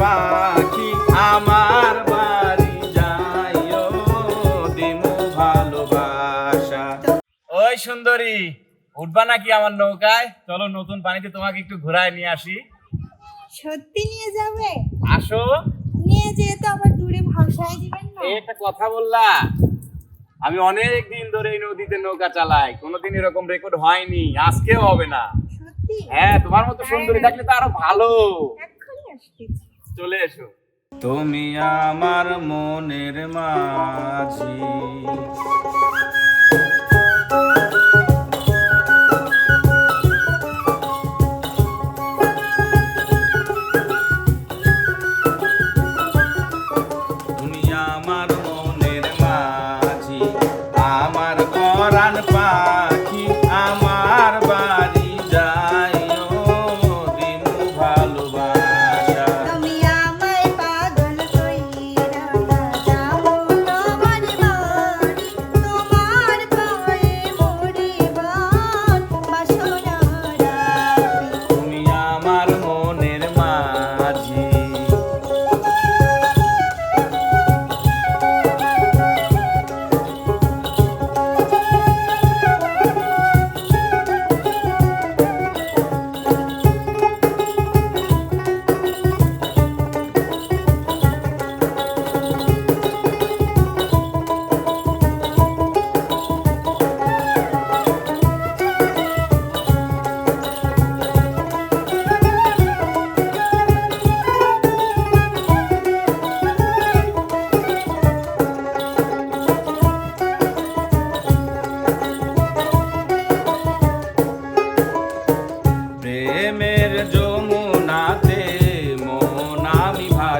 পাখি আমার বাড়ি যাইও ভালোবাসা। ওই সুন্দরী উঠবা নাকি আমার নৌকায়? চলো নতুন পানিতে তোমাকে একটু ঘোরায় নিয়ে আসি। সত্যি নিয়ে যাবে? আসো। নিয়ে যেয়ে তো আবার দূরে দিবেন না। কথা বললা আমি অনেক দিন ধরে এই নদীতে নৌকা চালাই কোনোদিন এরকম রেকর্ড হয়নি আজকেও হবে না। হ্যাঁ তোমার মতো সুন্দরী হ্যাঁ। থাকলে তো আরও ভালো। এক্ষুনি আসতেছি। চলে এসো। তুমি আমার মনের মাঝি। তুমি আমার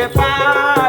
เจ็บปา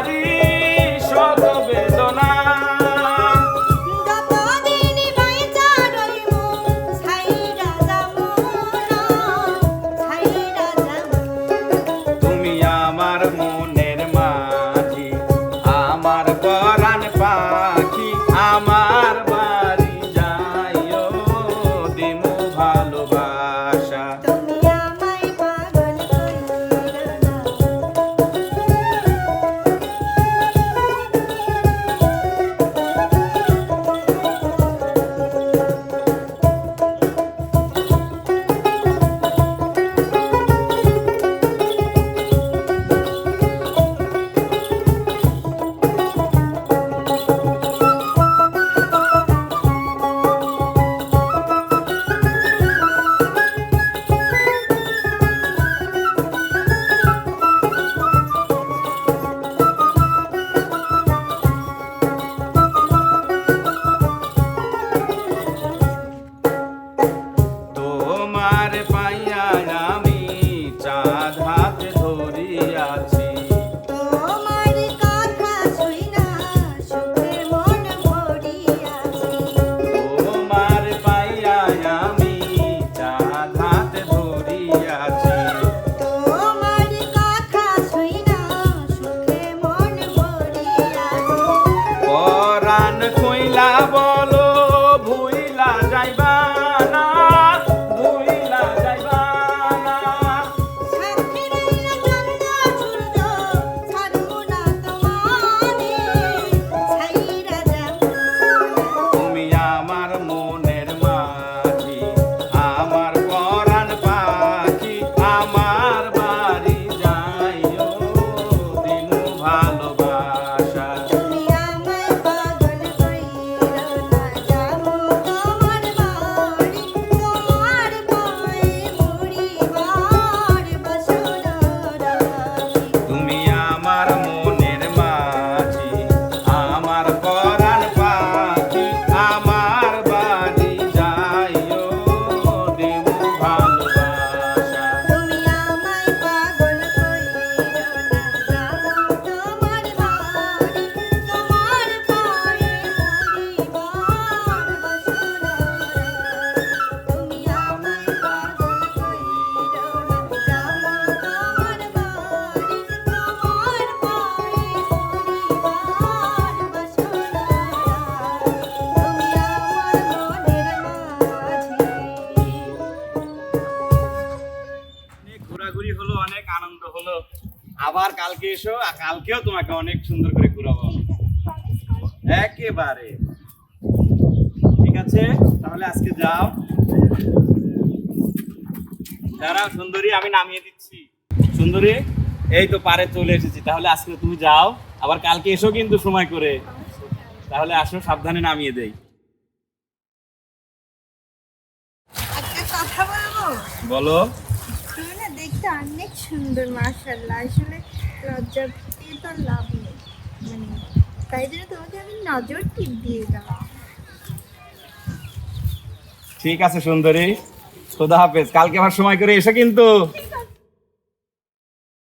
কইলা বলো। আবার কালকে এসো আর কালকেও তোমাকে অনেক সুন্দর করে ঘুরাবো একেবারে। ঠিক আছে? তাহলে আজকে যাও। দাঁড়াও সুন্দরী আমি নামিয়ে দিচ্ছি। সুন্দরী এই তো পারে চলে এসেছি। তাহলে আজকে তুমি যাও। আবার কালকে এসো কিন্তু সময় করে। তাহলে আসো সাবধানে নামিয়ে দেই। বলো। দেখতে অনেক সুন্দর মার্শাল্লাহ আসলে লজ্জা পেয়ে তো লাভ নেই। মানে তাই জন্য তোমাকে আমি নজর টিপ দিয়ে দাও ঠিক আছে সুন্দরী। খোদা হাফেজ। কালকে আমার সময় করে এসো কিন্তু।